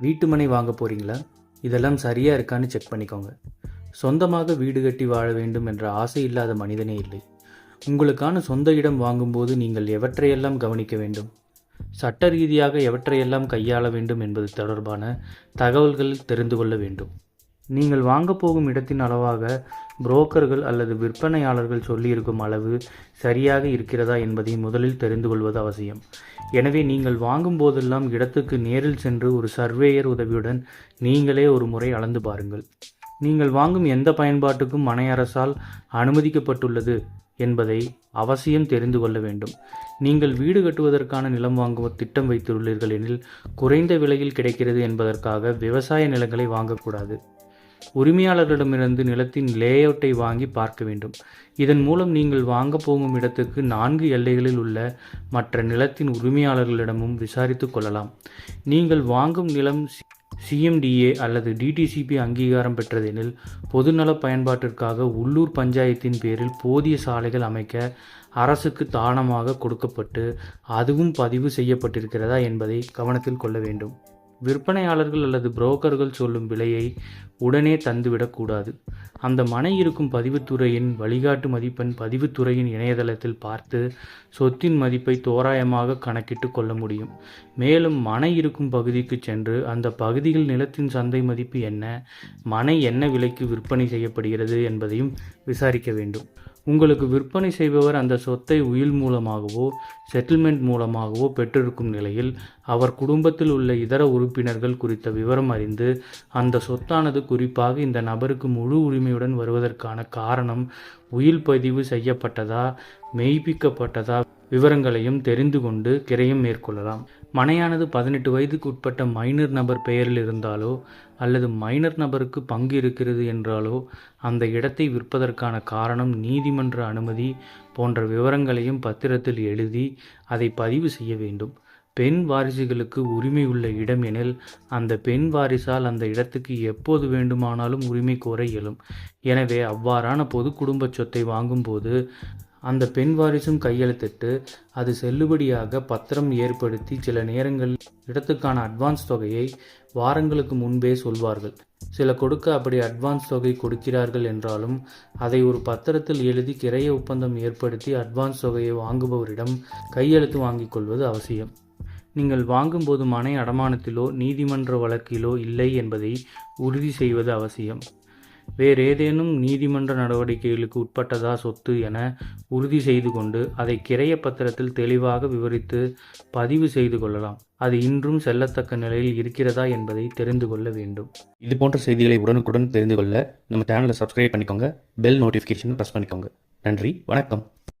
வீட்டு மனை வாங்க போகிறீங்களா இதெல்லாம் சரியாக இருக்கான்னு செக் பண்ணிக்கோங்க. சொந்தமாக வீடு கட்டி வாழ வேண்டும் என்ற ஆசை இல்லாத மனிதனே இல்லை. உங்களுக்கான சொந்த இடம் வாங்கும்போது நீங்கள் எவற்றையெல்லாம் கவனிக்க வேண்டும்? சட்ட ரீதியாக எவற்றையெல்லாம் கையாள வேண்டும் என்பது தொடர்பான தகவல்கள் தெரிந்து கொள்ள வேண்டும். நீங்கள் வாங்கப் போகும் இடத்தின் அளவாக புரோக்கர்கள் அல்லது விற்பனையாளர்கள் சொல்லியிருக்கும் அளவு சரியாக இருக்கிறதா என்பதை முதலில் தெரிந்து கொள்வது அவசியம். எனவே நீங்கள் வாங்கும் போதெல்லாம் இடத்துக்கு நேரில் சென்று ஒரு சர்வேயர் உதவியுடன் நீங்களே ஒரு முறை அளந்து பாருங்கள். நீங்கள் வாங்கும் எந்த பயன்பாட்டுக்கும் மனை அரசால் அனுமதிக்கப்பட்டுள்ளது என்பதை அவசியம் தெரிந்து கொள்ள வேண்டும். நீங்கள் வீடு கட்டுவதற்கான நிலம் வாங்கும் திட்டம் வைத்துள்ளீர்கள் எனில் குறைந்த விலையில் கிடைக்கிறது என்பதற்காக விவசாய நிலங்களை வாங்கக்கூடாது. உரிமையாளர்களிடமிருந்து நிலத்தின் லேஅவுட்டை வாங்கி பார்க்க வேண்டும். இதன் மூலம் நீங்கள் வாங்கப் போகும் இடத்துக்கு நான்கு எல்லைகளில் உள்ள மற்ற நிலத்தின் உரிமையாளர்களிடமும் விசாரித்து கொள்ளலாம். நீங்கள் வாங்கும் நிலம் சிஎம்டிஏ அல்லது டிடிசிபி அங்கீகாரம் பெற்றதெனில் பொதுநல பயன்பாட்டிற்காக உள்ளூர் பஞ்சாயத்தின் பேரில் போதிய சாலைகள் அமைக்க அரசுக்கு தானமாக கொடுக்கப்பட்டு அதுவும் பதிவு செய்யப்பட்டிருக்கிறதா என்பதை கவனத்தில் கொள்ள வேண்டும். விற்பனையாளர்கள் அல்லது புரோக்கர்கள் சொல்லும் விலையை உடனே தந்துவிடக்கூடாது அந்த மனை இருக்கும் பதிவுத்துறையின் வழிகாட்டு மதிப்பெண் பதிவுத்துறையின் இணையதளத்தில் பார்த்து சொத்தின் மதிப்பை தோராயமாக கணக்கிட்டு கொள்ள முடியும். மேலும் மனை இருக்கும் பகுதிக்கு சென்று அந்த பகுதியில் நிலத்தின் சந்தை மதிப்பு என்ன மனை என்ன விலைக்கு விற்பனை செய்யப்படுகிறது என்பதையும் விசாரிக்க வேண்டும். உங்களுக்கு விற்பனை செய்பவர் அந்த சொத்தை உயில் மூலமாகவோ செட்டில்மெண்ட் மூலமாகவோ பெற்றிருக்கும் நிலையில் அவர் குடும்பத்தில் உள்ள இதர உறுப்பினர்கள் குறித்த விவரம் அறிந்து அந்த சொத்தானது குறிப்பாக இந்த நபருக்கு முழு உரிமையுடன் வருவதற்கான காரணம் உயில் பதிவு செய்யப்பட்டதா மெய்ப்பிக்கப்பட்டதா விவரங்களையும் தெரிந்து கொண்டு கிரையும் மேற்கொள்ளலாம். மனையானது பதினெட்டு வயதுக்கு உட்பட்ட மைனர் நபர் பெயரில் இருந்தாலோ அல்லது மைனர் நபருக்கு பங்கு இருக்கிறது என்றாலோ அந்த இடத்தை விற்பதற்கான காரணம் நீதிமன்ற அனுமதி போன்ற விவரங்களையும் பத்திரத்தில் எழுதி அதை பதிவு செய்ய வேண்டும். பெண் வாரிசுகளுக்கு உரிமை உள்ள இடம் எனில் அந்த பெண் வாரிசால் அந்த இடத்துக்கு எப்போது வேண்டுமானாலும் உரிமை கோர இயலும். எனவே அவ்வாறான பொது குடும்ப சொத்தை வாங்கும்போது அந்த பெண் வாரிசும் கையெழுத்திட்டு அது செல்லுபடியாக பத்திரம் ஏற்படுத்தி சில நேரங்களில் இடத்துக்கான அட்வான்ஸ் தொகையை வாரங்களுக்கு முன்பே சொல்வார்கள். சில கொடுக்க அப்படி அட்வான்ஸ் தொகை கொடுக்கிறார்கள் என்றாலும் அதை ஒரு பத்திரத்தில் எழுதி கிரைய ஒப்பந்தம் ஏற்படுத்தி அட்வான்ஸ் தொகையை வாங்குபவரிடம் கையெழுத்து வாங்கிக் கொள்வது அவசியம். நீங்கள் வாங்கும்போது மனை அடமானத்திலோ நீதிமன்ற வழக்கிலோ இல்லை என்பதை உறுதி செய்வது அவசியம். வேறு ஏதேனும் நீதிமன்ற நடவடிக்கைகளுக்கு உட்பட்டதா சொத்து என உறுதி செய்து கொண்டு அதை கிரைய பத்திரத்தில் தெளிவாக விவரித்து பதிவு செய்து கொள்ளலாம். அது இன்றும் செல்லத்தக்க நிலையில் இருக்கிறதா என்பதை தெரிந்து கொள்ள வேண்டும். இது போன்ற செய்திகளை உடனுக்குடன் தெரிந்து கொள்ள நம்ம சேனலை சப்ஸ்கிரைப் பண்ணிக்கோங்க. பெல் நோட்டிஃபிகேஷன் ப்ரெஸ் பண்ணிக்கோங்க. நன்றி வணக்கம்.